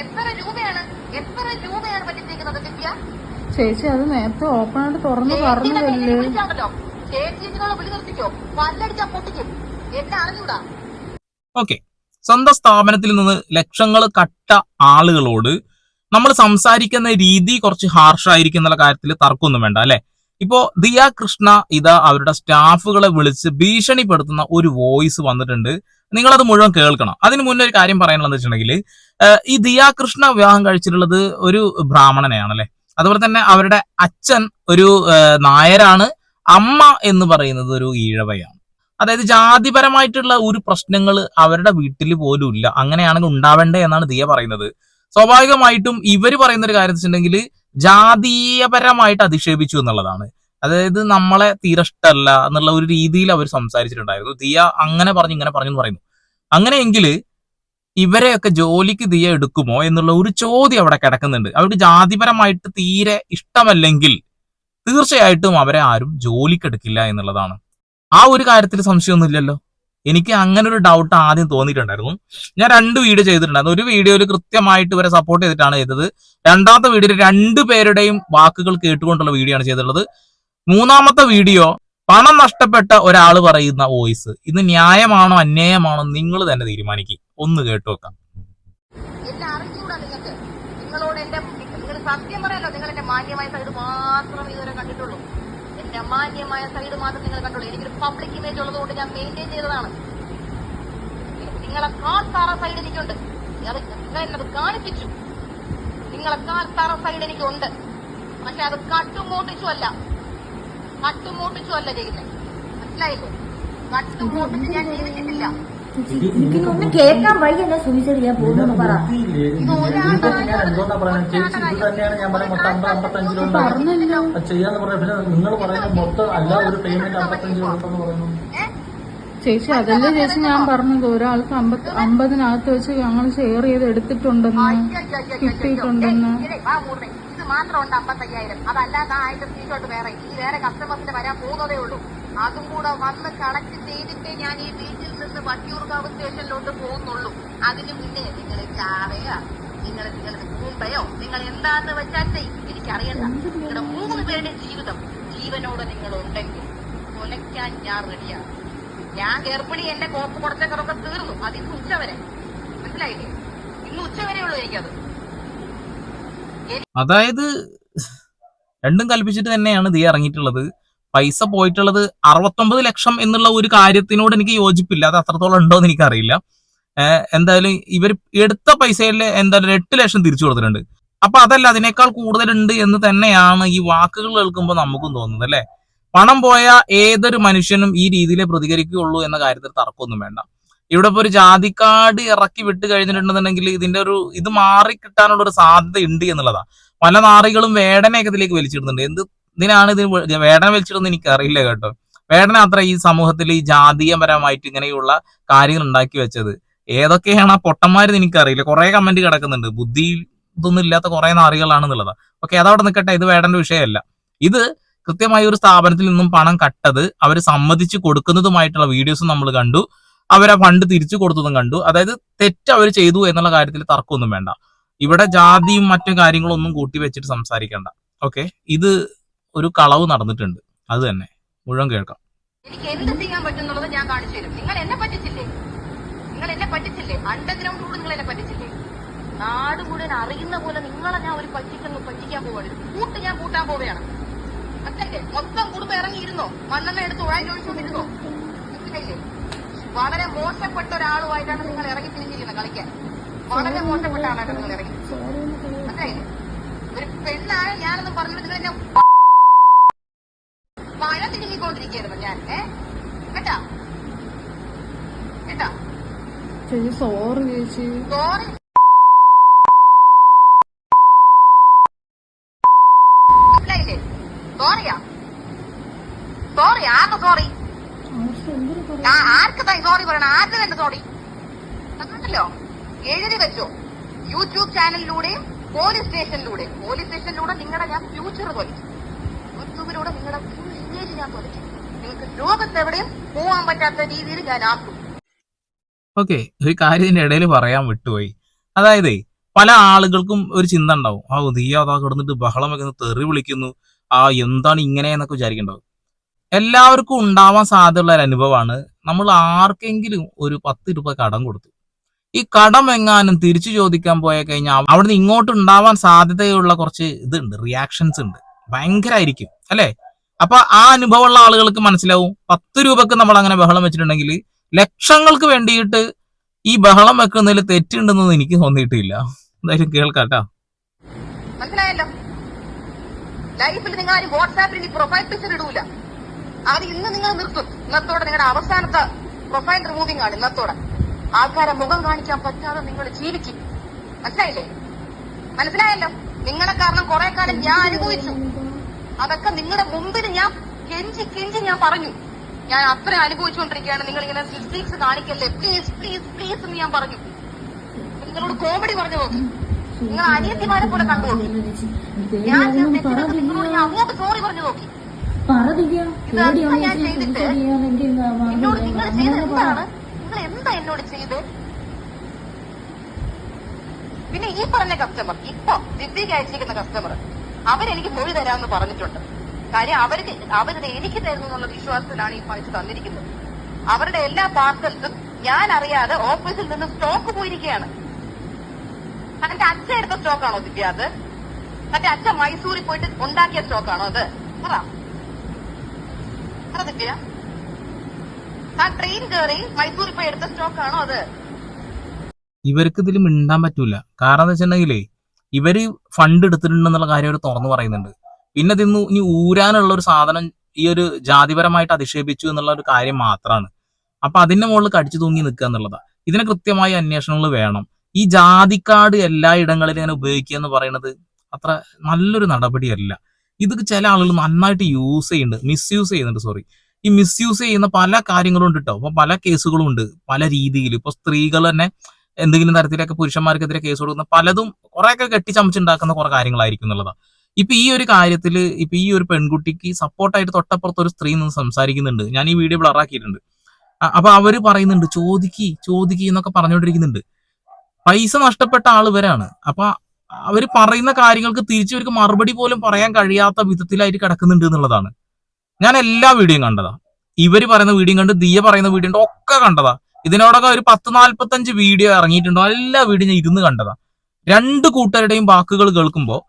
എത്ര രൂപയാണ്? എത്ര രൂപയാണ് പറ്റിച്ചിരിക്കുന്നത് ദിവ്യ? ചേച്ചി അത് നേരത്തെ ഓപ്പൺ ആയിട്ട് തുറന്ന് പറഞ്ഞതല്ലേ? പേരിൽ വിളിച്ചാണല്ലോ ചേച്ചി ഇതിനുള്ള വിളി നിർത്തിക്കോ. പല്ലടിച്ചാ പൊട്ടിക്കും. എന്നെ അറിഞ്ഞൂടാ. ഓക്കെ സ്വന്തം സ്ഥാപനത്തിൽ നിന്ന് ലക്ഷങ്ങൾ കട്ട ആളുകളോട് നമ്മൾ സംസാരിക്കുന്ന രീതി കുറച്ച് ഹാർഷ് ആയിരിക്കും എന്നുള്ള കാര്യത്തിൽ തർക്കമൊന്നും വേണ്ട അല്ലെ? ഇപ്പോ ദിയ കൃഷ്ണ ഇതാ അവരുടെ സ്റ്റാഫുകളെ വിളിച്ച് ഭീഷണിപ്പെടുത്തുന്ന ഒരു വോയിസ് വന്നിട്ടുണ്ട്. നിങ്ങളത് മുഴുവൻ കേൾക്കണം. അതിന് മുന്നേ ഒരു കാര്യം പറയാനുള്ളത് വെച്ചിട്ടുണ്ടെങ്കിൽ ഈ ദിയാകൃഷ്ണ വിവാഹം കഴിച്ചിട്ടുള്ളത് ഒരു ബ്രാഹ്മണനെയാണ് അല്ലെ അതുപോലെ തന്നെ അവരുടെ അച്ഛൻ ഒരു നായരാണ്. അമ്മ എന്ന് പറയുന്നത് ഒരു ഈഴവയാണ്. അതായത് ജാതിപരമായിട്ടുള്ള ഒരു പ്രശ്നങ്ങൾ അവരുടെ വീട്ടിൽ പോലും ഇല്ല. അങ്ങനെയാണെങ്കിൽ ഉണ്ടാവേണ്ടേ എന്നാണ് ദിയ പറയുന്നത്. സ്വാഭാവികമായിട്ടും ഇവർ പറയുന്ന ഒരു കാര്യം വെച്ചിട്ടുണ്ടെങ്കിൽ ജാതീയപരമായിട്ട് അധിക്ഷേപിച്ചു എന്നുള്ളതാണ്. അതായത് നമ്മളെ തീരഷ്ടല്ല എന്നുള്ള ഒരു രീതിയിൽ അവർ സംസാരിച്ചിട്ടുണ്ടായിരുന്നു. ദിയ അങ്ങനെ പറഞ്ഞു ഇങ്ങനെ പറഞ്ഞു എന്ന് പറയുന്നു. അങ്ങനെയെങ്കിൽ ഇവരെയൊക്കെ ജോലിക്ക് ദിയ എടുക്കുമോ എന്നുള്ള ഒരു ചോദ്യം അവിടെ കിടക്കുന്നുണ്ട്. അവർക്ക് ജാതിപരമായിട്ട് തീരെ ഇഷ്ടമല്ലെങ്കിൽ തീർച്ചയായിട്ടും അവരെ ആരും ജോലിക്ക് എടുക്കില്ല എന്നുള്ളതാണ്. ആ ഒരു കാര്യത്തിൽ സംശയമൊന്നുമില്ലല്ലോ എനിക്ക് അങ്ങനെ ഒരു ഡൗട്ട് ആദ്യം തോന്നിയിട്ടുണ്ടായിരുന്നു. ഞാൻ രണ്ട് വീഡിയോ ചെയ്തിട്ടുണ്ടായിരുന്നു. ഒരു വീഡിയോയിൽ കൃത്യമായിട്ട് ഇവരെ സപ്പോർട്ട് ചെയ്തിട്ടാണ് ചെയ്തത്. രണ്ടാമത്തെ വീഡിയോയിൽ രണ്ടു പേരുടെയും വാക്കുകൾ കേട്ടുകൊണ്ടുള്ള വീഡിയോ ആണ് ചെയ്തിട്ടുള്ളത്. മൂന്നാമത്തെ വീഡിയോ പണം നഷ്ടപ്പെട്ട ഒരാൾ പറയുന്ന വോയിസ്. ഇത് ന്യായമാണോ അന്യായമാണോ നിങ്ങൾ തന്നെ തീരുമാനിക്കും. ഒന്ന് കേട്ടു വെക്കാം നിങ്ങളോട് എന്റെ നിങ്ങൾ സത്യം പറയല്ലോ നിങ്ങൾ എന്റെ മാന്യമായ സൈഡ് മാത്രം ഇതുവരെ കണ്ടിട്ടുള്ളൂ. എന്റെ മാന്യമായ സൈഡ് മാത്രം നിങ്ങൾ കണ്ടുള്ളൂ എനിക്കൊരു പബ്ലിക് ഇമേജ് ഉള്ളതുകൊണ്ട് ഞാൻ മെയിന്റെയിൻ ചെയ്തതാണ്. നിങ്ങളെ കാൽത്താറ താറ സൈഡ് എനിക്കുണ്ട്. എന്നത് കാണിപ്പിച്ചു? നിങ്ങളെ കാൽത്താറ സൈഡ് എനിക്കുണ്ട്. പക്ഷെ അത് കട്ടുമോട്ടിച്ചു അല്ല കട്ടുമോട്ടിച്ചു അല്ല ചെയ്യുന്നത് മനസ്സിലായില്ലേ? കട്ടുമോട്ടിച്ച് ഞാൻ ചെയ്തിട്ടില്ല എനിക്കൊന്നും കേൾക്കാൻ വയ്യല്ല സുമിച്ചത് ഞാൻ പോകുന്നു പറ. ചെയ്യാന്ന് പിന്നെ നിങ്ങൾ മൊത്തം അല്ല ഒരു പേയ്മെന്റ് അമ്പത്തഞ്ച് പറയുന്നു ചേച്ചി അതല്ലേ ചേച്ചി ഞാൻ പറഞ്ഞത്? ഒരാൾക്ക് അമ്പത് അമ്പതിനകത്ത് വെച്ച് ഞങ്ങൾ ഷെയർ ചെയ്ത് എടുത്തിട്ടുണ്ടെന്ന് കിട്ടിയിട്ടുണ്ടെന്ന്. മാത്രം ഉണ്ട് അമ്പത്തയ്യായിരം. അതല്ലാതെ ആ സീറ്റോട്ട് വേറെ. ഈ വേറെ കസ്റ്റമേഴ്സിന് വരാൻ പോകുന്നതേ ഉള്ളൂ. അതും കൂടെ വന്ന് കളക്ട് ചെയ്തിട്ട് ഞാൻ ഈ ബീച്ചിൽ നിന്ന് വട്ടിയൂർക്കാവ് സ്റ്റേഷനിലോട്ട് പോകുന്നുള്ളൂ. അതിന് മുന്നേ നിങ്ങൾ ചാവയോ നിങ്ങൾ നിങ്ങളുടെ മുമ്പയോ നിങ്ങൾ എന്താന്ന് വെച്ചാൽ. എനിക്കറിയണ്ട. നിങ്ങളുടെ മൂന്ന് പേരുടെ ജീവിതം ജീവനോട് നിങ്ങൾ ഉണ്ടെങ്കിൽ കൊലയ്ക്കാൻ ഞാൻ റെഡിയാണ്. ഞാൻ ഗർഭിണി എന്റെ കോപ്പ് കുറച്ചൊക്കെ തീർന്നു. അതിന് ഉച്ചവരെ മനസ്സിലായില്ലേ? ഇന്ന് ഉച്ചവരെ ഉള്ളൂ എനിക്കത്. അതായത് രണ്ടും കൽപ്പിച്ചിട്ട് തന്നെയാണ് ദിയ ഇറങ്ങിയിട്ടുള്ളത്. പൈസ പോയിട്ടുള്ളത് അറുപത്തൊമ്പത് ലക്ഷം എന്നുള്ള ഒരു കാര്യത്തിനോട് എനിക്ക് യോജിപ്പില്ല. അത് അത്രത്തോളം ഉണ്ടോ എന്ന് എനിക്കറിയില്ല. എന്തായാലും ഇവർ എടുത്ത പൈസയിൽ എന്തായാലും എട്ട് ലക്ഷം തിരിച്ചു കൊടുത്തിട്ടുണ്ട്. അപ്പൊ അതല്ല അതിനേക്കാൾ കൂടുതലുണ്ട് എന്ന് തന്നെയാണ് ഈ വാക്കുകൾ കേൾക്കുമ്പോൾ നമുക്കും തോന്നുന്നത് അല്ലെ? പണം പോയ ഏതൊരു മനുഷ്യനും ഈ രീതിയിൽ പ്രതികരിക്കുകയുള്ളൂ എന്ന കാര്യത്തിൽ തർക്കമൊന്നും വേണ്ട. ഇവിടെ ഇപ്പൊ ഒരു ജാതിക്കാട് ഇറക്കി വിട്ട് കഴിഞ്ഞിട്ടുണ്ടെന്നുണ്ടെങ്കിൽ ഇതിന്റെ ഒരു ഇത് മാറി കിട്ടാനുള്ള ഒരു സാധ്യത ഉണ്ട് എന്നുള്ളതാണ് പല നാറികളും വേടനെയൊക്കെ ഇതിലേക്ക് വലിച്ചിടുന്നുണ്ട്. എന്ത് ഇതിനാണ് ഇതിന് വേടന വലിച്ചിടുന്നത് എനിക്ക് അറിയില്ല കേട്ടോ. വേടന അത്ര ഈ സമൂഹത്തിൽ ഈ ജാതീയപരമായിട്ട് ഇങ്ങനെയുള്ള കാര്യങ്ങൾ ഉണ്ടാക്കി വെച്ചത്. ഏതൊക്കെയാണ് ആ പൊട്ടന്മാരെന്ന് എനിക്കറിയില്ല. കുറെ കമന്റ് കിടക്കുന്നുണ്ട്. ബുദ്ധി ഇതൊന്നും ഇല്ലാത്ത കുറെ നാറികളാണെന്നുള്ളതാണ് ഓക്കെ അതവിടെ നിൽക്കട്ടെ. ഇത് വേടന്റെ വിഷയമല്ല. ഇത് കൃത്യമായി ഒരു സ്ഥാപനത്തിൽ നിന്നും പണം കട്ടത് അവർ സമ്മതിച്ച് കൊടുക്കുന്നതുമായിട്ടുള്ള വീഡിയോസും നമ്മൾ കണ്ടു. അവരെ ഫണ്ട് തിരിച്ചു കൊടുത്തതും കണ്ടു. അതായത് തെറ്റ് അവർ ചെയ്തു എന്നുള്ള കാര്യത്തിൽ തർക്കമൊന്നും വേണ്ട. ഇവിടെ ജാതിയും മറ്റു കാര്യങ്ങളും ഒന്നും കൂട്ടി വെച്ചിട്ട് സംസാരിക്കണ്ട. ഓക്കെ ഇത് ഒരു കളവ് നടന്നിട്ടുണ്ട്. അത് തന്നെ. മുഴുവൻ കേൾക്കാം. എനിക്ക് എന്ത് ചെയ്യാൻ പറ്റുന്നുള്ളത് ഞാൻ കാണിച്ചു തരും. നിങ്ങൾ എന്നെ പറ്റിച്ചില്ലേ? നിങ്ങൾ എന്നെ പറ്റിച്ചില്ലേ? അണ്ടർഗ്രൗണ്ട് കൂടെ നിങ്ങൾ എന്നെ പറ്റിച്ചില്ലേ? നാട് മുഴുവൻ അറിയുന്ന പോലെ നിങ്ങളെ ഞാൻ ഒരു പറ്റിക്കുന്നു പറ്റിക്കാൻ പോവാണ്. കൂട്ട് ഞാൻ കൂട്ടാൻ പോവുകയാണ്. അച്ഛന്റെ മൊത്തം കുടുംബം ഇറങ്ങിയിരുന്നോ? മണ്ണെണ്ണ എടുത്ത് ഉഴാൻ ചോദിച്ചുകൊണ്ടിരുന്നോ മനസ്സിലായില്ലേ? വളരെ മോശപ്പെട്ട ഒരാളുമായിട്ടാണ് നിങ്ങൾ ഇറങ്ങി തിരിഞ്ഞിരിക്കുന്നത് കളിക്കാൻ. വളരെ മോശപ്പെട്ട ആളായിട്ടാണ് നിങ്ങൾ ഇറങ്ങി. മനസ്സിലായില്ലേ ഒരു പെണ്ണാണ് ഞാനെന്ന് പറഞ്ഞു നിങ്ങൾ എന്നെ മഴ തിരുങ്ങിക്കൊണ്ടിരിക്കുകയായിരുന്നു ഞാൻ. ഏ? കേട്ടാ? കേട്ടാ? സോറി ചേച്ചി. സോറി സോറിയാ സോറി ആർക്ക് സോറി ആർക്ക് സോറി പറയണം. ആർക്ക് തന്നെ സോറി കണ്ടല്ലോ എഴുതി വെച്ചോ. യൂട്യൂബ് ചാനലിലൂടെയും പോലീസ് സ്റ്റേഷനിലൂടെയും പോലീസ് സ്റ്റേഷനിലൂടെ നിങ്ങളുടെ ഞാൻ ഫ്യൂച്ചർ തൊലിച്ചു യൂട്യൂബിലൂടെ നിങ്ങളുടെ ഫുൾ ഇമേജ് ഞാൻ തൊലിച്ചു നിങ്ങൾക്ക് ലോകത്തെവിടെയും പോവാൻ പറ്റാത്ത രീതിയിൽ ഞാൻ ആക്കും. ഓക്കെ ഒരു കാര്യത്തിന്റെ ഇടയിൽ പറയാൻ വിട്ടുപോയി. അതായത് പല ആളുകൾക്കും ഒരു ചിന്ത ഉണ്ടാവും. ആ ദിയ അതാ കിടന്നിട്ട് ബഹളം വെക്കുന്നു തെറി വിളിക്കുന്നു. ആ എന്താണ് ഇങ്ങനെ എന്നൊക്കെ വിചാരിക്കുന്നുണ്ടാവും എല്ലാവർക്കും ഉണ്ടാവാൻ സാധ്യതയുള്ള ഒരു അനുഭവമാണ്. നമ്മൾ ആർക്കെങ്കിലും ഒരു പത്ത് രൂപ കടം കൊടുത്തു. ഈ കടം എങ്ങാനും തിരിച്ചു ചോദിക്കാൻ പോയ കഴിഞ്ഞാൽ അവിടുന്ന് ഇങ്ങോട്ട് ഉണ്ടാവാൻ സാധ്യതയുള്ള കുറച്ച് ഇതുണ്ട് റിയാക്ഷൻസ് ഉണ്ട്. ഭയങ്കരമായിരിക്കും അല്ലേ? അപ്പൊ ആ അനുഭവമുള്ള ആളുകൾക്ക് മനസ്സിലാവും പത്ത് രൂപക്ക് നമ്മൾ അങ്ങനെ ബഹളം വെച്ചിട്ടുണ്ടെങ്കിൽ ലക്ഷങ്ങൾക്ക് വേണ്ടിയിട്ട് ഈ ബഹളം വെക്കുന്നതിൽ തെറ്റുണ്ടെന്നൊന്നും എനിക്ക് തോന്നിയിട്ടില്ല. എന്തായാലും കേൾക്കാട്ടാ. മനസ്സിലായല്ലോ? ലൈഫിൽ നിങ്ങൾ വാട്സാപ്പിൽ പ്രൊഫൈൽ പിക്ചർ ഇടൂല. അത് ഇന്ന് നിങ്ങൾ നിർത്തും. ഇന്നത്തോടെ നിങ്ങളുടെ അവസാനത്തെ പ്രൊഫൈൽ റിമൂവിംഗ് ആണ് ഇന്നത്തോടെ. ആൾക്കാരെ മുഖം കാണിക്കാൻ പറ്റാതെ നിങ്ങൾ ജീവിക്കും. മനസ്സിലായില്ലേ? മനസ്സിലായല്ലോ? നിങ്ങളെ കാരണം കുറെ കാലം ഞാൻ അനുഭവിച്ചു. അതൊക്കെ നിങ്ങളുടെ മുമ്പിൽ ഞാൻ കെഞ്ചി കെഞ്ചി ഞാൻ പറഞ്ഞു. ഞാൻ അത്ര അനുഭവിച്ചുകൊണ്ടിരിക്കുകയാണ്. നിങ്ങൾ ഇങ്ങനെ മിസ്റ്റേക്സ് കാണിക്കല്ലേ? പ്ലീസ് പ്ലീസ് പ്ലീസ് എന്ന് ഞാൻ പറഞ്ഞു. നിങ്ങളോട് കോമഡി പറഞ്ഞു നോക്കി നിങ്ങൾ അനിയത്തിമാരെ പോലെ കണ്ടു നോക്കി ഞാൻ നിങ്ങളോട് ഞാൻ അങ്ങോട്ട് സോറി പറഞ്ഞു നോക്കി എന്നോട് നിങ്ങൾ ചെയ്ത് എന്താണ്? നിങ്ങൾ എന്താ എന്നോട് ചെയ്ത്? പിന്നെ ഈ പറഞ്ഞ കസ്റ്റമർ ഇപ്പൊ ദിവ്യക്ക് അയച്ചിരിക്കുന്ന കസ്റ്റമർ അവരെനിക്ക് മൊഴി തരാമെന്ന് പറഞ്ഞിട്ടുണ്ട്. കാര്യം അവർക്ക് അവരത് എനിക്ക് തരുന്നു എന്നുള്ള വിശ്വാസത്തിലാണ് ഈ പൈസ തന്നിരിക്കുന്നത്. അവരുടെ എല്ലാ പാർസൽസും ഞാൻ അറിയാതെ ഓഫീസിൽ നിന്ന് സ്റ്റോക്ക് പോയിരിക്കുകയാണ്. അതിന്റെ അച്ഛ എടുത്ത സ്റ്റോക്കാണോ ദിവ്യ അത്? മറ്റേ അച്ഛൻ മൈസൂരിൽ പോയിട്ട് ഉണ്ടാക്കിയ സ്റ്റോക്കാണോ അത്? പറ ദിവ്യ ആ ട്രെയിൻ കയറി മൈസൂർ ഇപ്പൊ എടുത്ത സ്റ്റോക്കാണോ അത്? ഇവർക്ക് ഇതിൽ മിണ്ടാൻ പറ്റൂല. കാരണം എന്താ വെച്ചിട്ടുണ്ടെങ്കിലേ ഇവർ ഫണ്ട് എടുത്തിട്ടുണ്ടെന്നുള്ള കാര്യം അവർ തുറന്നു പറയുന്നുണ്ട്. പിന്നെ ഇതിന്ന് ഇനി ഊരാനുള്ള ഒരു സാധനം ഈ ഒരു ജാതിപരമായിട്ട് അധിക്ഷേപിച്ചു എന്നുള്ള ഒരു കാര്യം മാത്രമാണ് അപ്പൊ അതിന്റെ മുകളിൽ കടിച്ചു തൂങ്ങി നിൽക്കുക എന്നുള്ളതാണ് ഇതിന് കൃത്യമായ അന്വേഷണങ്ങൾ വേണം. ഈ ജാതിക്കാട് എല്ലാ ഇടങ്ങളിലും ഇങ്ങനെ ഉപയോഗിക്കുക എന്ന് പറയുന്നത് അത്ര നല്ലൊരു നടപടിയല്ല. ഇത് ചില ആളുകൾ നന്നായിട്ട് യൂസ് ചെയ്യുന്നുണ്ട്. മിസ്യൂസ് ചെയ്യുന്നുണ്ട് സോറി ഈ മിസ്യൂസ് ചെയ്യുന്ന പല കാര്യങ്ങളും ഉണ്ട് കേട്ടോ അപ്പൊ പല കേസുകളും ഉണ്ട്. പല രീതിയിൽ ഇപ്പൊ സ്ത്രീകൾ തന്നെ എന്തെങ്കിലും തരത്തിലൊക്കെ പുരുഷന്മാർക്കെതിരെ കേസ് കൊടുക്കുന്ന പലതും കുറെയൊക്കെ കെട്ടിച്ചമച്ചുണ്ടാക്കുന്ന കുറെ കാര്യങ്ങളായിരിക്കും എന്നുള്ളതാണ്. ഇപ്പൊ ഈ ഒരു കാര്യത്തിൽ ഇപ്പൊ ഈ ഒരു പെൺകുട്ടിക്ക് സപ്പോർട്ടായിട്ട് തൊട്ടപ്പുറത്ത് ഒരു സ്ത്രീ നിന്ന് സംസാരിക്കുന്നുണ്ട്. ഞാൻ ഈ വീഡിയോ ബ്ലറാക്കിയിട്ടുണ്ട് അപ്പൊ അവർ പറയുന്നുണ്ട് ചോദിക്കി ചോദിക്കി എന്നൊക്കെ പറഞ്ഞുകൊണ്ടിരിക്കുന്നുണ്ട്. പൈസ നഷ്ടപ്പെട്ട ആൾ ഇവരാണ്. അപ്പൊ അവർ പറയുന്ന കാര്യങ്ങൾക്ക് തിരിച്ചു അവർക്ക് മറുപടി പോലും പറയാൻ കഴിയാത്ത വിധത്തിലായിട്ട് കിടക്കുന്നുണ്ട് എന്നുള്ളതാണ്. ഞാൻ എല്ലാ വീഡിയോയും കണ്ടതാ. ഇവർ പറയുന്ന വീഡിയോ കണ്ട് ദിയ പറയുന്ന വീഡിയോ ഉണ്ട് ഒക്കെ കണ്ടതാ. ഇതിനോടൊക്കെ ഒരു പത്ത് നാല്പത്തഞ്ച് വീഡിയോ ഇറങ്ങിയിട്ടുണ്ടോ. എല്ലാ വീഡിയോ ഞാൻ ഇരുന്ന് കണ്ടതാ. രണ്ട് കൂട്ടരുടെയും വാക്കുകൾ കേൾക്കുമ്പോൾ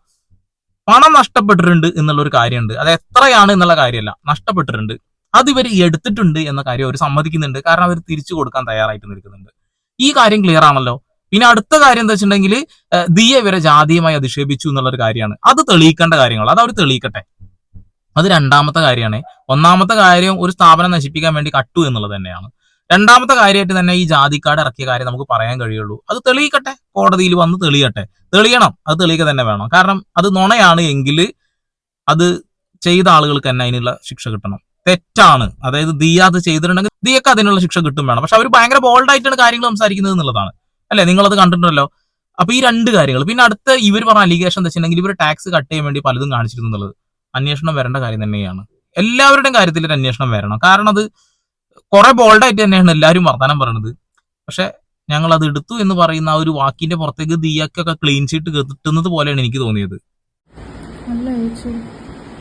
പണം നഷ്ടപ്പെട്ടിട്ടുണ്ട് എന്നുള്ളൊരു കാര്യമുണ്ട്. അത് എത്രയാണ് എന്നുള്ള കാര്യമല്ല. നഷ്ടപ്പെട്ടിട്ടുണ്ട്. അത് ഇവർ എടുത്തിട്ടുണ്ട് എന്ന കാര്യം അവർ സമ്മതിക്കുന്നുണ്ട്. കാരണം അവർ തിരിച്ചു കൊടുക്കാൻ തയ്യാറായിട്ട് നിൽക്കുന്നുണ്ട്. ഈ കാര്യം ക്ലിയർ ആണല്ലോ? പിന്നെ അടുത്ത കാര്യം എന്താ വെച്ചിട്ടുണ്ടെങ്കിൽ ദിയെ ഇവരെ ജാതിയുമായി അധിക്ഷേപിച്ചു എന്നുള്ള ഒരു കാര്യമാണ്. അത് തെളിയിക്കേണ്ട കാര്യങ്ങൾ അത് അവർ തെളിയിക്കട്ടെ. അത് രണ്ടാമത്തെ കാര്യമാണ്. ഒന്നാമത്തെ കാര്യം ഒരു സ്ഥാപനം നശിപ്പിക്കാൻ വേണ്ടി കട്ടു എന്നുള്ളത് തന്നെയാണ്. രണ്ടാമത്തെ കാര്യമായിട്ട് തന്നെ ഈ ജാതിക്കാട് ഇറക്കിയ കാര്യം നമുക്ക് പറയാൻ കഴിയുള്ളൂ. അത് തെളിയിക്കട്ടെ. കോടതിയിൽ വന്ന് തെളിയട്ടെ. തെളിയണം. അത് തെളിയിക്കുക തന്നെ വേണം. കാരണം അത് നുണയാണ് എങ്കിൽ അത് ചെയ്ത ആളുകൾക്ക് തന്നെ അതിനുള്ള ശിക്ഷ കിട്ടണം. തെറ്റാണ്. അതായത് ദിയ അത് ചെയ്തിട്ടുണ്ടെങ്കിൽ ദിയക്ക് അതിനുള്ള ശിക്ഷ കിട്ടും വേണം. പക്ഷെ അവർ ഭയങ്കര ബോൾഡായിട്ടാണ് കാര്യങ്ങൾ സംസാരിക്കുന്നത് എന്നുള്ളതാണ്. അല്ലെ? നിങ്ങളത് കണ്ടിട്ടുണ്ടല്ലോ. അപ്പൊ ഈ രണ്ട് കാര്യങ്ങൾ. പിന്നെ അടുത്ത ഇവർ പറഞ്ഞ അലിഗേഷൻ എന്താ വെച്ചിട്ടുണ്ടെങ്കിൽ ഇവർ ടാക്സ് കട്ട് ചെയ്യാൻ വേണ്ടി പലതും കാണിച്ചിരുന്നു എന്നുള്ളത്. അന്വേഷണം വരേണ്ട കാര്യം തന്നെയാണ്. എല്ലാവരുടെയും കാര്യത്തിൽ ഒരു അന്വേഷണം വരണം. കാരണം അത് കുറെ ബോൾഡായിട്ട് തന്നെയാണ് എല്ലാവരും വർത്തമാനം പറയുന്നത് പക്ഷെ ഞങ്ങൾ അത് എടുത്തു എന്ന് പറയുന്ന ആ ഒരു വാക്കിന്റെ പുറത്തേക്ക് ദിയക്കൊക്കെ ക്ലീൻ ഷീറ്റ് കിട്ടുന്നത് പോലെയാണ് എനിക്ക് തോന്നിയത്.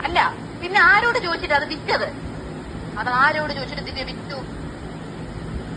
അല്ല പിന്നെ ആരോട് ചോദിച്ചിട്ട് അത് വിറ്റത്? അത് ആരോട് ചോദിച്ചിട്ട് വിറ്റു?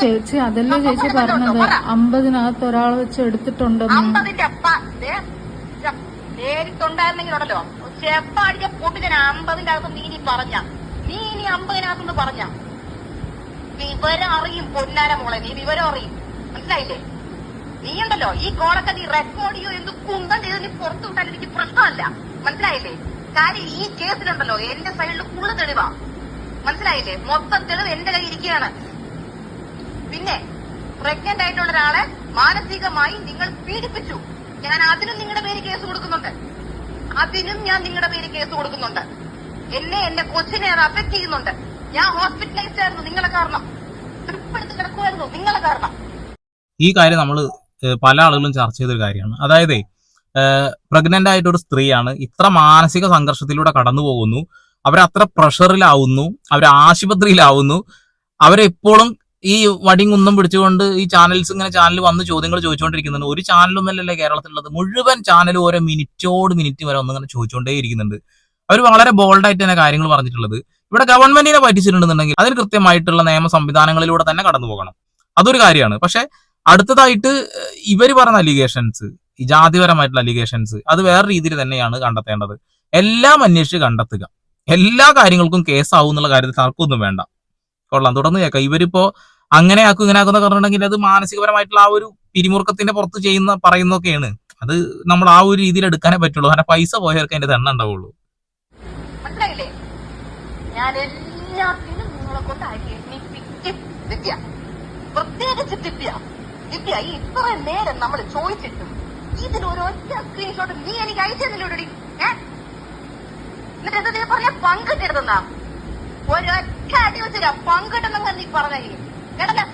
ചേച്ചി അതല്ലേ ചേച്ചി പറഞ്ഞത്? അമ്പതിനകത്ത് ഒരാൾ വെച്ച് എടുത്തിട്ടുണ്ടെന്ന് അമ്പതിന്റെ അപ്പ ദേ, ച- നേരിട്ടുണ്ടായിരുന്നെങ്കിലുണ്ടല്ലോ. ചെപ്പാടിച്ച പൊട്ടിച്ചന അമ്പതിന്റെ അകത്ത് നീ ഇനി പറഞ്ഞ. നീ ഇനി അമ്പതിനകത്തുനിന്ന് പറഞ്ഞ. വിവരം അറിയും പൊന്നാര മോളെ നീ വിവരം അറിയും. മനസ്സിലായില്ലേ? നീ ഉണ്ടല്ലോ ഈ കോളൊക്കെ നീ റെക്കോർഡ് ചെയ്യോ എന്ത് കുന്തം ചെയ്ത് നീ പുറത്തു വിട്ടാൽ എനിക്ക് പ്രശ്നമല്ല. മനസ്സിലായില്ലേ? കാര്യം ഈ കേസിലുണ്ടല്ലോ എന്റെ സൈഡിൽ ഫുള്ള് തെളിവാ. മനസ്സിലായില്ലേ? മൊത്തം തെളിവ് എന്റെ കയ്യിൽ ഇരിക്കുകയാണ്. പിന്നെ പ്രഗ്നന്റ് ആയിട്ടുള്ള ഒരാളെ മാനസികമായി നിങ്ങൾ പീഡിപ്പിച്ചു. ഞാൻ അതിനും നിങ്ങളുടെ പേര് കേസ് കൊടുക്കുന്നുണ്ട്. അതിനും ഞാൻ നിങ്ങളുടെ പേര് കേസ് കൊടുക്കുന്നുണ്ട്. എന്നെ എന്റെ കൊച്ചിനെ അത് അഫക്ട് ചെയ്യുന്നുണ്ട്. ഞാൻ ഹോസ്പിറ്റലൈസ്ഡ് ആയിരുന്നു. നിങ്ങളെ കാരണം. ട്രിപ്പെടുത്ത് കിടക്കുമായിരുന്നു നിങ്ങളെ കാരണം. ഈ കാര്യം നമ്മൾ പല ആളുകളും ചർച്ച ചെയ്തൊരു കാര്യമാണ്. അതായത് പ്രഗ്നന്റ് ആയിട്ട് ഒരു സ്ത്രീയാണ് ഇത്ര മാനസിക സംഘർഷത്തിലൂടെ കടന്നു പോകുന്നു. അവരത്ര പ്രഷറിലാവുന്നു അവർ ആശുപത്രിയിലാവുന്നു അവരെപ്പോഴും ഈ വടിയും കുന്നം പിടിച്ചുകൊണ്ട് ഈ ചാനൽസ് ഇങ്ങനെ ചാനൽ വന്ന് ചോദ്യങ്ങൾ ചോദിച്ചുകൊണ്ടിരിക്കുന്നുണ്ട് ഒരു ചാനലൊന്നല്ലല്ലേ കേരളത്തിലുള്ളത്. മുഴുവൻ ചാനലും ഓരോ മിനിറ്റോട് മിനിറ്റ് വരെ ഒന്നിങ്ങനെ ചോദിച്ചുകൊണ്ടേ ഇരിക്കുന്നുണ്ട് അവർ വളരെ ബോൾഡായിട്ട് തന്നെ കാര്യങ്ങൾ പറഞ്ഞിട്ടുള്ളത്. ഇവിടെ ഗവൺമെന്റിനെ പറ്റിച്ചിട്ടുണ്ടെന്നുണ്ടെങ്കിൽ അതിന് കൃത്യമായിട്ടുള്ള നിയമ സംവിധാനങ്ങളിലൂടെ തന്നെ കടന്നു പോകണം. അതൊരു കാര്യമാണ്. പക്ഷെ അടുത്തതായിട്ട് ഇവർ പറഞ്ഞ അലിഗേഷൻസ് ഈ ജാതിപരമായിട്ടുള്ള അലിഗേഷൻസ് അത് വേറെ രീതിയിൽ തന്നെയാണ് കണ്ടെത്തേണ്ടത്. എല്ലാം അന്വേഷിച്ച് കണ്ടെത്തുക. എല്ലാ കാര്യങ്ങൾക്കും കേസാവും എന്നുള്ള കാര്യത്തിൽ തർക്കമൊന്നും വേണ്ട. കൊള്ളാം. തുടർന്ന് കേൾക്കാം. ഇവരിപ്പോ അങ്ങനെ ആക്കും ഇങ്ങനെ ആക്കുന്ന പറഞ്ഞിട്ടുണ്ടെങ്കിൽ അത് മാനസികപരമായിട്ടുള്ള ആ ഒരു പിരിമുറുക്കത്തിന്റെ പുറത്ത് ചെയ്യുന്ന പറയുന്നൊക്കെയാണ് അത് നമ്മൾ ആ ഒരു രീതിയിൽ എടുക്കാനേ പറ്റുള്ളൂ. കാരണം പൈസ പോയവർക്ക് അതിന്റെ തന്നെ ഉണ്ടാവുള്ളൂ. മനസ്സിലായില്ലേ? നേരം നമ്മൾ ഒറ്റ സ്ക്രീൻഷോട്ട് നീ എനിക്ക് അയച്ചെന്നില്ലൂടി ഏ? എന്നിട്ട് എന്താ പറഞ്ഞ പങ്കിട്ടെടുത്തുന്നാ ഒരൊറ്റ അടി വെച്ചില്ല പങ്കിട്ടെന്നങ്ങ് നീ പറഞ്ഞു കേട്ടല്ലോ?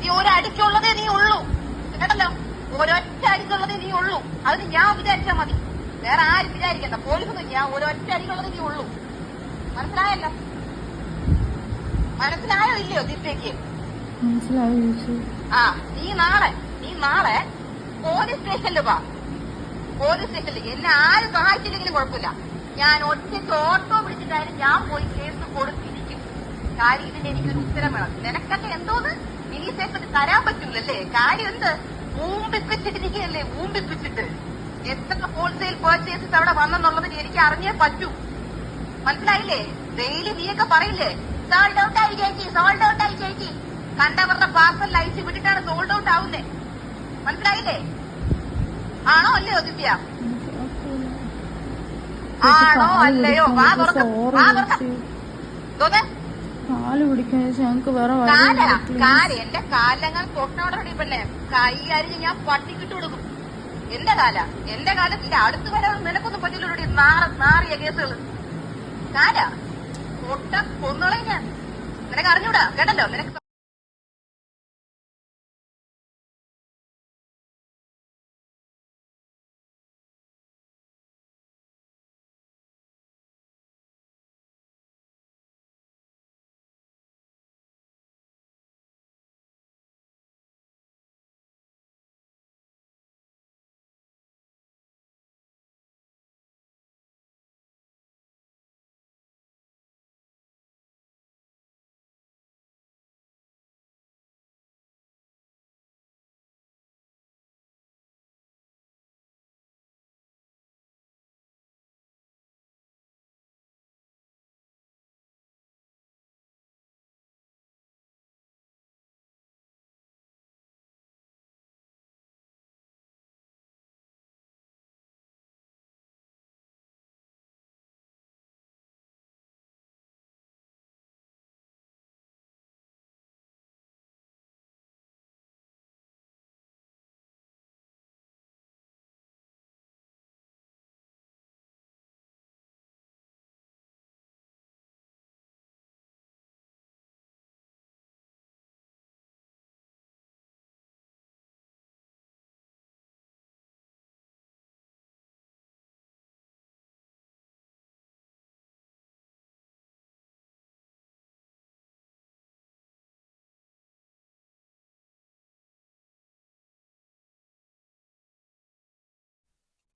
നീ ഒരടിക്കുള്ളതേ നീ ഉള്ളൂ. കേട്ടല്ലോ? ഒരൊറ്റ അടിക്കുള്ളതേ നീ ഉള്ളൂ. അതിന് ഞാൻ വിചാരിച്ചാ മതി. വേറെ ആരും വിചാരിക്കണ്ട. പോലീസൊന്നും ഞാൻ ഒരൊറ്റ അടിക്കുള്ളതേ നീ ഉള്ളൂ. മനസ്സിലായല്ലോ? മനസ്സിലായോ ഇല്ലയോ ദിവ്യക്ക് ആ നീ നാളെ നീ നാളെ പോലീസ് സ്റ്റേഷനിൽ വാ. പോലീസ് സ്റ്റേഷനിൽ എന്നെ ആരും സഹായിച്ചില്ലെങ്കിലും കുഴപ്പമില്ല. ഞാൻ ഒറ്റയ്ക്ക് ഓട്ടോ വിളിച്ചിട്ടായാലും ഞാൻ പോയി കേസ് കൊടുത്തിരിക്കും. കാര്യം ഇതിന് എനിക്കൊരു ഉത്തരം വേണം. നിനക്കൊക്കെ എന്തോന്ന്? മിനി സേഫിന് തരാൻ പറ്റൂലല്ലേ? കാര്യം എന്ത്? ഊമ്പിപ്പിച്ചിട്ടിരിക്കുകയല്ലേ ഊമ്പിപ്പിച്ചിട്ട്. എത്ര ഹോൾസെയിൽ പർച്ചേസസ് അവിടെ വന്നെന്നുള്ളത് എനിക്ക് അറിഞ്ഞേ പറ്റൂ. മനസ്സിലായില്ലേ? ഡെയിലി നീയൊക്കെ പറയില്ലേ? സോൾഡ് ഔട്ട് ആയി ചേച്ചി സോൾഡ് ഔട്ട് ആയി ചേച്ചി. കണ്ടവരുടെ പാർസൽ അയച്ചു വിട്ടിട്ടാണ് സോൾഡ് ഔട്ട് ആവുന്നേ. മനസ്സിലായില്ലേ? ആണോ അല്ലേ ദിവ്യ? ആണോ? അല്ലയോ? വാ തുറക്ക. വാ തുറക്ക. തോന്നെ കാൽ പിടിക്കാൻ ചേച്ചി ഞങ്ങക്ക് വേറെ കാല? കാൽ. എന്റെ കാലങ്ങൾ തൊട്ടോടടി പെണ്ണെ കൈ അരിഞ്ഞ് ഞാൻ പട്ടിക്കിട്ട് കൊടുക്കും. എന്റെ കാല? എന്റെ കാലത്തിന്റെ അടുത്ത് വരാൻ നിനക്കൊന്നും പറ്റില്ലടി നാറിയ കേസുകൾ കാല? പൊട്ട കൊന്നുകളെ ഞാൻ. നിനക്ക് അറിഞ്ഞൂടാ? കേട്ടല്ലോ? നിനക്ക്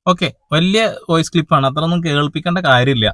ഓക്കെ വലിയ വോയിസ് ക്ലിപ്പാണ് അത്രയൊന്നും കേൾപ്പിക്കേണ്ട കാര്യമില്ല.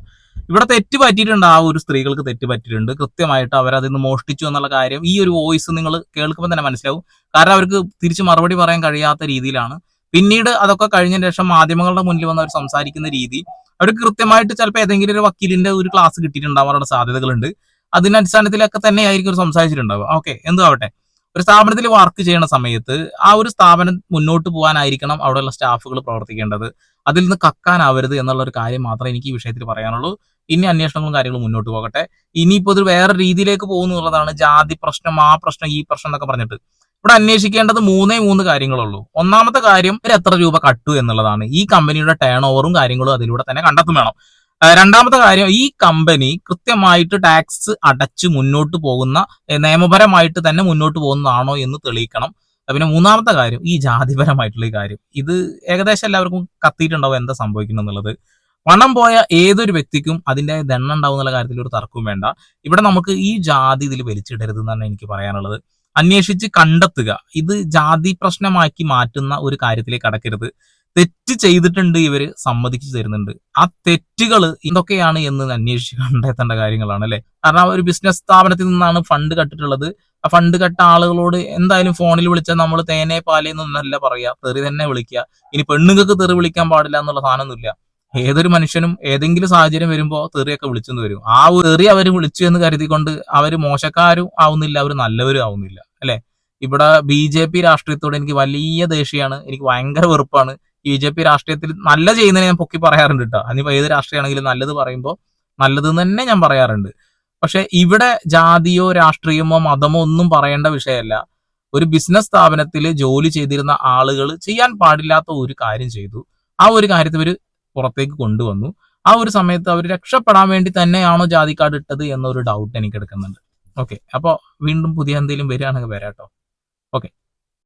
ഇവിടെ തെറ്റ് പറ്റിയിട്ടുണ്ട്. ആ ഒരു സ്ത്രീകൾക്ക് തെറ്റ് പറ്റിയിട്ടുണ്ട്. കൃത്യമായിട്ട് അവർ അതിൽ നിന്ന് മോഷ്ടിച്ചു എന്നുള്ള കാര്യം ഈ ഒരു വോയിസ് നിങ്ങൾ കേൾക്കുമ്പോൾ തന്നെ മനസ്സിലാവും. കാരണം അവർക്ക് തിരിച്ച് മറുപടി പറയാൻ കഴിയാത്ത രീതിയിലാണ്. പിന്നീട് അതൊക്കെ കഴിഞ്ഞതിന് ശേഷം മാധ്യമങ്ങളുടെ മുന്നിൽ വന്ന് അവർ സംസാരിക്കുന്ന രീതി അവർക്ക് കൃത്യമായിട്ട് ചിലപ്പോൾ ഏതെങ്കിലും ഒരു വക്കീലിന്റെ ഒരു ക്ലാസ് കിട്ടിയിട്ടുണ്ടാവാനുള്ള സാധ്യതകളുണ്ട്. അതിന്റെ അടിസ്ഥാനത്തിലൊക്കെ തന്നെ ആയിരിക്കും അവർ സംസാരിച്ചിട്ടുണ്ടാവുക. ഓക്കെ എന്തുമാവട്ടെ ഒരു സ്ഥാപനത്തിൽ വർക്ക് ചെയ്യുന്ന സമയത്ത് ആ ഒരു സ്ഥാപനം മുന്നോട്ട് പോകാനായിരിക്കണം അവിടെയുള്ള സ്റ്റാഫുകൾ പ്രവർത്തിക്കേണ്ടത്. അതിൽ നിന്ന് കക്കാനാവരുത് എന്നുള്ള ഒരു കാര്യം മാത്രമേ എനിക്ക് ഈ വിഷയത്തിൽ പറയാനുള്ളൂ. ഇനി അന്വേഷണങ്ങളും കാര്യങ്ങളും മുന്നോട്ട് പോകട്ടെ. ഇനിയിപ്പോ ഇത് വേറെ രീതിയിലേക്ക് പോകുന്നു എന്നുള്ളതാണ് ജാതി പ്രശ്നം ആ പ്രശ്നം ഈ പ്രശ്നം എന്നൊക്കെ പറഞ്ഞിട്ട്. ഇവിടെ അന്വേഷിക്കേണ്ടത് മൂന്നേ മൂന്ന് കാര്യങ്ങളുള്ളൂ. ഒന്നാമത്തെ കാര്യം ഇവർ എത്ര രൂപ കട്ടു എന്നുള്ളതാണ്. ഈ കമ്പനിയുടെ ടേൺ ഓവറും കാര്യങ്ങളും അതിലൂടെ തന്നെ കണ്ടെത്തും വേണം. രണ്ടാമത്തെ കാര്യം ഈ കമ്പനി കൃത്യമായിട്ട് ടാക്സ് അടച്ച് മുന്നോട്ട് പോകുന്ന നിയമപരമായിട്ട് തന്നെ മുന്നോട്ട് പോകുന്നതാണോ എന്ന് തെളിയിക്കണം. പിന്നെ മൂന്നാമത്തെ കാര്യം ഈ ജാതിപരമായിട്ടുള്ള ഈ കാര്യം. ഇത് ഏകദേശം എല്ലാവർക്കും കത്തിയിട്ടുണ്ടാവും എന്താ സംഭവിക്കുന്നത് എന്നുള്ളത്. പണം പോയ ഏതൊരു വ്യക്തിക്കും അതിന്റെ ദണ്ണം ഉണ്ടാവും എന്നുള്ള കാര്യത്തിൽ ഒരു തർക്കവും വേണ്ട. ഇവിടെ നമുക്ക് ഈ ജാതി ഇതിൽ വലിച്ചിടരുത് എന്നാണ് എനിക്ക് പറയാനുള്ളത്. അന്വേഷിച്ച് കണ്ടെത്തുക. ഇത് ജാതി പ്രശ്നമാക്കി മാറ്റുന്ന ഒരു കാര്യത്തിലേക്ക് കടക്കരുത് തെറ്റ് ചെയ്തിട്ടുണ്ട് ഇവർ സമ്മതിച്ചു തരുന്നുണ്ട്. ആ തെറ്റുകൾ എന്തൊക്കെയാണ് എന്ന് അന്വേഷിച്ച് കണ്ടെത്തേണ്ട കാര്യങ്ങളാണ് അല്ലെ? കാരണം ഒരു ബിസിനസ് സ്ഥാപനത്തിൽ നിന്നാണ് ഫണ്ട് കട്ടിട്ടുള്ളത്. ആ ഫണ്ട് കട്ട ആളുകളോട് എന്തായാലും ഫോണിൽ വിളിച്ചാൽ നമ്മൾ തേനെ പാലേ എന്നല്ല പറയാ. തെറി തന്നെ വിളിക്കുക. ഇനി പെണ്ണുങ്ങൾക്ക് തെറി വിളിക്കാൻ പാടില്ല എന്നുള്ള സാധനമൊന്നുമില്ല. ഏതൊരു മനുഷ്യനും ഏതെങ്കിലും സാഹചര്യം വരുമ്പോൾ തെറിയൊക്കെ വിളിച്ചെന്ന് വരും. ആ തെറി അവർ വിളിച്ചു എന്ന് കരുതിക്കൊണ്ട് അവർ മോശക്കാരും ആവുന്നില്ല അവർ നല്ലവരും ആവുന്നില്ല. അല്ലെ? ഇവിടെ ബി ജെ പി രാഷ്ട്രീയത്തോട് എനിക്ക് വലിയ ദേഷ്യമാണ്. എനിക്ക് ഭയങ്കര വെറുപ്പാണ്. ബി ജെ പി രാഷ്ട്രീയത്തിൽ നല്ല ചെയ്യുന്നതിന് ഞാൻ പൊക്കി പറയാറുണ്ട് കേട്ടോ അതിപ്പോ ഏത് രാഷ്ട്രീയമാണെങ്കിലും നല്ലത് പറയുമ്പോൾ നല്ലത് തന്നെ ഞാൻ പറയാറുണ്ട്. പക്ഷെ ഇവിടെ ജാതിയോ രാഷ്ട്രീയമോ മതമോ ഒന്നും പറയേണ്ട വിഷയമല്ല. ഒരു ബിസിനസ് സ്ഥാപനത്തിൽ ജോലി ചെയ്തിരുന്ന ആളുകൾ ചെയ്യാൻ പാടില്ലാത്ത ഒരു കാര്യം ചെയ്തു. ആ ഒരു കാര്യത്തെ ഇവർ പുറത്തേക്ക് കൊണ്ടുവന്നു. ആ ഒരു സമയത്ത് അവർ രക്ഷപ്പെടാൻ വേണ്ടി തന്നെയാണോ ജാതി കാർഡ് ഇട്ടത് എന്നൊരു ഡൗട്ട് എനിക്ക് എടുക്കുന്നുണ്ട്. ഓക്കെ അപ്പോൾ വീണ്ടും പുതിയ എന്തെങ്കിലും വരികയാണെങ്കിൽ വരാട്ടോ. ഓക്കെ